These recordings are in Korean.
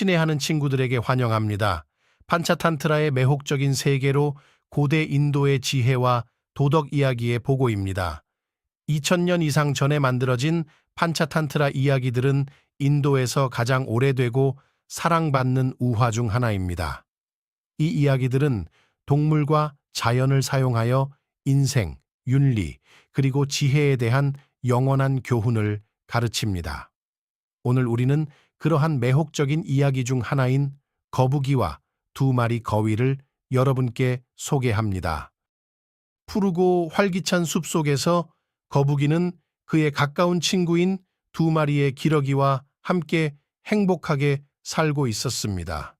친애하는 친구들에게 환영합니다. 판차탄트라의 매혹적인 세계로 고대 인도의 지혜와 도덕 이야기의 보고입니다. 2000년 이상 전에 만들어진 판차탄트라 이야기들은 인도에서 가장 오래되고 사랑받는 우화 중 하나입니다. 이 이야기들은 동물과 자연을 사용하여 인생, 윤리, 그리고 지혜에 대한 영원한 교훈을 가르칩니다. 오늘 우리는 그러한 매혹적인 이야기 중 하나인 거북이와 두 마리 거위를 여러분께 소개합니다. 푸르고 활기찬 숲 속에서 거북이는 그의 가까운 친구인 두 마리의 기러기와 함께 행복하게 살고 있었습니다.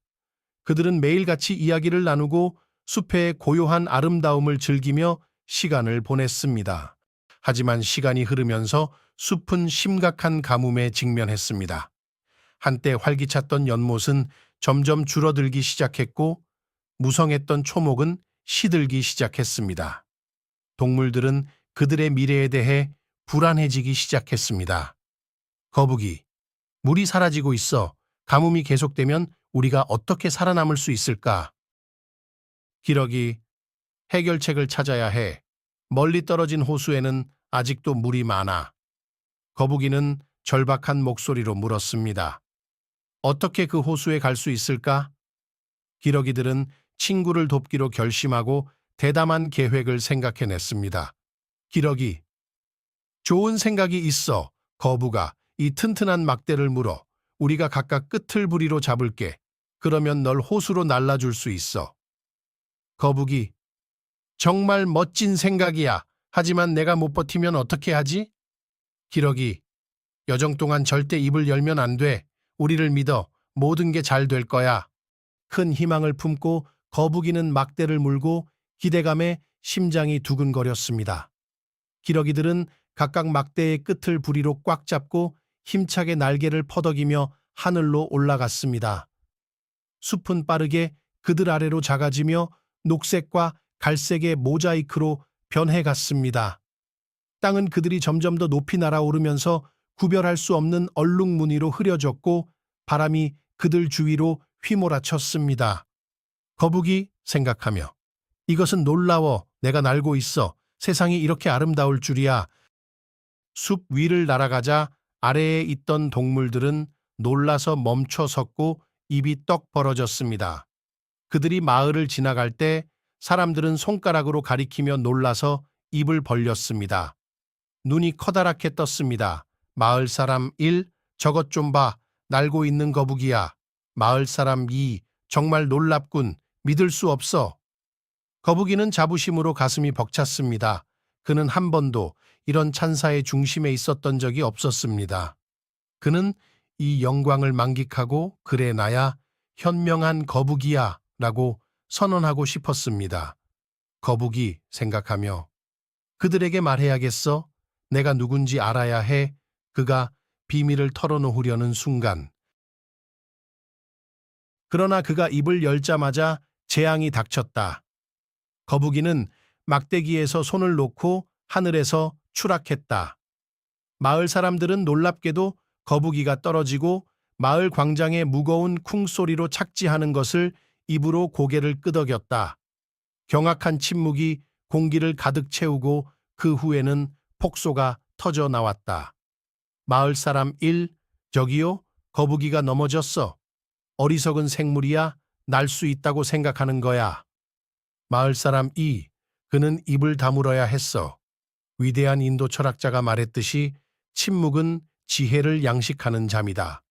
그들은 매일같이 이야기를 나누고 숲의 고요한 아름다움을 즐기며 시간을 보냈습니다. 하지만 시간이 흐르면서 숲은 심각한 가뭄에 직면했습니다. 한때 활기찼던 연못은 점점 줄어들기 시작했고 무성했던 초목은 시들기 시작했습니다. 동물들은 그들의 미래에 대해 불안해지기 시작했습니다. 거북이, 물이 사라지고 있어 가뭄이 계속되면 우리가 어떻게 살아남을 수 있을까? 기러기, 해결책을 찾아야 해. 멀리 떨어진 호수에는 아직도 물이 많아. 거북이는 절박한 목소리로 물었습니다. 어떻게 그 호수에 갈 수 있을까? 기러기들은 친구를 돕기로 결심하고 대담한 계획을 생각해냈습니다. 기러기. 좋은 생각이 있어. 거부가 이 튼튼한 막대를 물어. 우리가 각각 끝을 부리로 잡을게. 그러면 널 호수로 날라줄 수 있어. 거북이. 정말 멋진 생각이야. 하지만 내가 못 버티면 어떻게 하지? 기러기. 여정 동안 절대 입을 열면 안 돼. 우리를 믿어. 모든 게 잘 될 거야. 큰 희망을 품고 거북이는 막대를 물고 기대감에 심장이 두근거렸습니다. 기러기들은 각각 막대의 끝을 부리로 꽉 잡고 힘차게 날개를 퍼덕이며 하늘로 올라갔습니다. 숲은 빠르게 그들 아래로 작아지며 녹색과 갈색의 모자이크로 변해갔습니다. 땅은 그들이 점점 더 높이 날아오르면서 구별할 수 없는 얼룩무늬로 흐려졌고 바람이 그들 주위로 휘몰아쳤습니다. 거북이 생각하며 이것은 놀라워 내가 날고 있어 세상이 이렇게 아름다울 줄이야. 숲 위를 날아가자 아래에 있던 동물들은 놀라서 멈춰 섰고 입이 떡 벌어졌습니다. 그들이 마을을 지나갈 때 사람들은 손가락으로 가리키며 놀라서 입을 벌렸습니다. 눈이 커다랗게 떴습니다. 마을 사람 1, 저것 좀 봐. 날고 있는 거북이야. 마을 사람 2, 정말 놀랍군. 믿을 수 없어. 거북이는 자부심으로 가슴이 벅찼습니다. 그는 한 번도 이런 찬사의 중심에 있었던 적이 없었습니다. 그는 이 영광을 만끽하고 그래 나야 현명한 거북이야 라고 선언하고 싶었습니다. 거북이 생각하며 그들에게 말해야겠어. 내가 누군지 알아야 해. 그가 비밀을 털어놓으려는 순간. 그러나 그가 입을 열자마자 재앙이 닥쳤다. 거북이는 막대기에서 손을 놓고 하늘에서 추락했다. 마을 사람들은 놀랍게도 거북이가 떨어지고 마을 광장의 무거운 쿵소리로 착지하는 것을 입으로 고개를 끄덕였다. 경악한 침묵이 공기를 가득 채우고 그 후에는 폭소가 터져 나왔다. 마을 사람 1, 저기요, 거북이가 넘어졌어. 어리석은 생물이야, 날 수 있다고 생각하는 거야. 마을 사람 2, 그는 입을 다물어야 했어. 위대한 인도 철학자가 말했듯이 침묵은 지혜를 양식하는 잠이다.